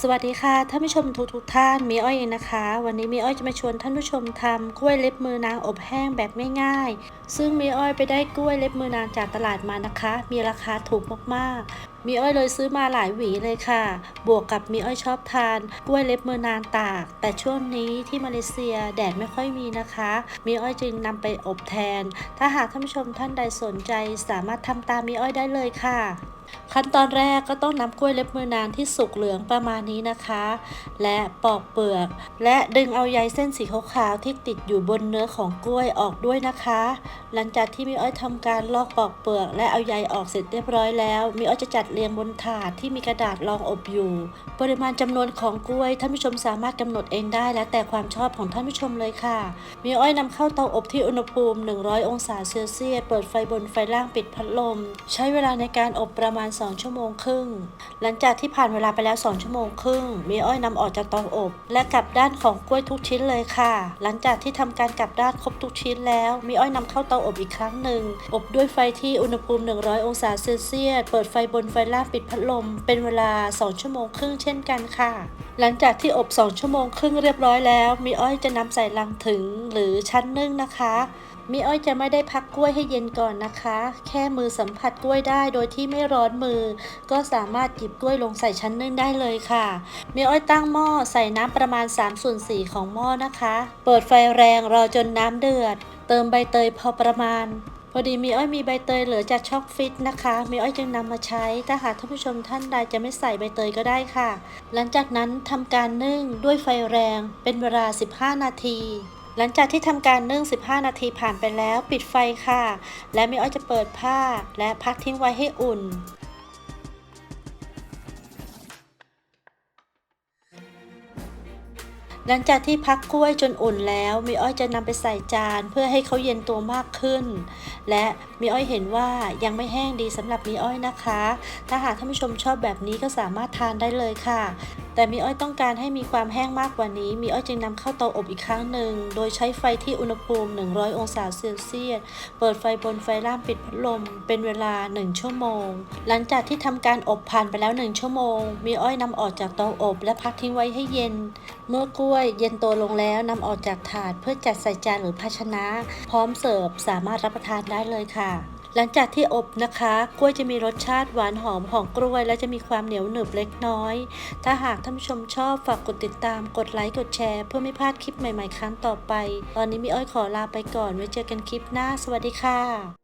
สวัสดีค่ะท่านผู้ชมทุกทุกท่านมีอ้อยเองนะคะ วันนี้มีอ้อยจะมาชวนท่านผู้ชมทำกล้วยเล็บมือนางอบแห้งแบบง่ายๆซึ่งมีอ้อยไปได้กล้วยเล็บมือนางจากตลาดมานะคะ มีราคาถูกมากๆ มีอ้อยเลยซื้อมาหลายหวีเลยค่ะ บวกกับมีอ้อยชอบทานกล้วยเล็บมือนางตาก แต่ช่วงนี้ที่มาเลเซียแดดไม่ค่อยมีนะคะ มีอ้อยจึงนำไปอบแทน ถ้าหากท่านผู้ชมท่านใดสนใจสามารถทำตามมีอ้อยได้เลยค่ะขั้นตอนแรกก็ต้องนำกล้วยเล็บมือนางที่สุกเหลืองประมาณนี้นะคะ และปอกเปลือก และดึงเอาใยเส้นสีขาวๆที่ติดอยู่บนเนื้อของกล้วยออกด้วยนะคะ หลังจากที่มีอ้อยทำการลอกปอกเปลือก และเอาใยออกเสร็จเรียบร้อยแล้ว มีอ้อยจะจัดเรียงบนถาดที่มีกระดาษรองอบอยู่ ปริมาณจำนวนของกล้วยท่านผู้ชมสามารถกำหนดเองได้ แล้วแต่ความชอบของท่านผู้ชมเลยค่ะ มีอ้อยนำเข้าเตาอบที่อุณหภูมิ 100 องศาเซลเซียส เปิดไฟบนไฟล่างปิดพัดลม ใช้เวลาในการอบประมาณ 2 ชั่วโมงครึ่ง หลังจากที่ผ่านเวลาไปแล้ว 2 ชั่วโมงครึ่ง มีอ้อยนำออกจากเตาอบ และกลับด้านของกล้วยทุกชิ้นเลยค่ะ หลังจากที่ทำการกลับด้านครบทุกชิ้นแล้ว มีอ้อยนำเข้าเตาอบอีกครั้งหนึ่ง อบด้วยไฟที่อุณหภูมิ 100 องศาเซลเซียส เปิดไฟบนไฟล่างปิดพัดลม เป็นเวลา 2 ชั่วโมงครึ่งเช่นกันค่ะ หลังจากที่อบ 2 ชั่วโมงครึ่งเรียบร้อยแล้ว มีอ้อยจะนำใส่ลังถึงหรือชั้นนึ่งนะคะมีอ้อยจะไม่ได้พักกล้วยให้เย็นก่อนนะคะ แค่มือสัมผัสกล้วยได้โดยที่ไม่ร้อนมือ ก็สามารถหยิบกล้วยลงใส่ชั้นนึ่งได้เลยค่ะ มีอ้อยตั้งหม้อใส่น้ำประมาณ3ส่วน4ของหม้อนะคะ เปิดไฟแรงรอจนน้ำเดือด เติมใบเตยพอประมาณ พอดีมีอ้อยมีใบเตยเหลือจากช็อกฟิตนะคะ มีอ้อยจึงนำมาใช้ ถ้าหากท่านผู้ชมท่านใดจะไม่ใส่ใบเตยก็ได้ค่ะ หลังจากนั้นทำการนึ่งด้วยไฟแรง เป็นเวลา 15 นาที หลังจากที่ทำการนึ่ง 15 นาทีผ่านไปแล้ว ปิดไฟค่ะ และมีอ้อยจะเปิดผ้า และพักทิ้งไว้ให้อุ่น หลังจากที่พักกล้วยจนอุ่นแล้วมีอ้อยจะนำไปใส่จานเพื่อให้เขาเย็นตัวมากขึ้น และมีอ้อยเห็นว่ายังไม่แห้งดีสำหรับมีอ้อยนะคะ ถ้าหากท่านผู้ชมชอบแบบนี้ก็สามารถทานได้เลยค่ะ แต่มีอ้อยต้องการให้มีความแห้งมากกว่านี้ มีอ้อยจึงนำเข้าเตาอบอีกครั้งหนึ่ง โดยใช้ไฟที่อุณหภูมิ 100 องศาเซลเซียส เปิดไฟบนไฟล่างปิดพัดลม เป็นเวลา 1 ชั่วโมง หลังจากที่ทำการอบผ่านไปแล้ว 1 ชั่วโมง มีอ้อยนำออกจากเตาอบ และพักทิ้งไว้ให้เย็น เมื่อกล้ววยเย็นตัวลงแล้วนำออกจากถาดเพื่อจัดใส่จานหรือภาชนะ พร้อมเสิร์ฟสามารถรับประทานได้เลยค่ะ หลังจากที่อบนะคะ กล้วยจะมีรสชาติหวานหอมของกล้วย และจะมีความเหนียวหนึบเล็กน้อย ถ้าหากท่านผู้ชมชอบฝากกดติดตามกดไลค์กดแชร์ เพื่อไม่พลาดคลิปใหม่ๆครั้งต่อไป ตอนนี้มีอ้อยขอลาไปก่อนไว้เจอกันคลิปหน้า สวัสดีค่ะ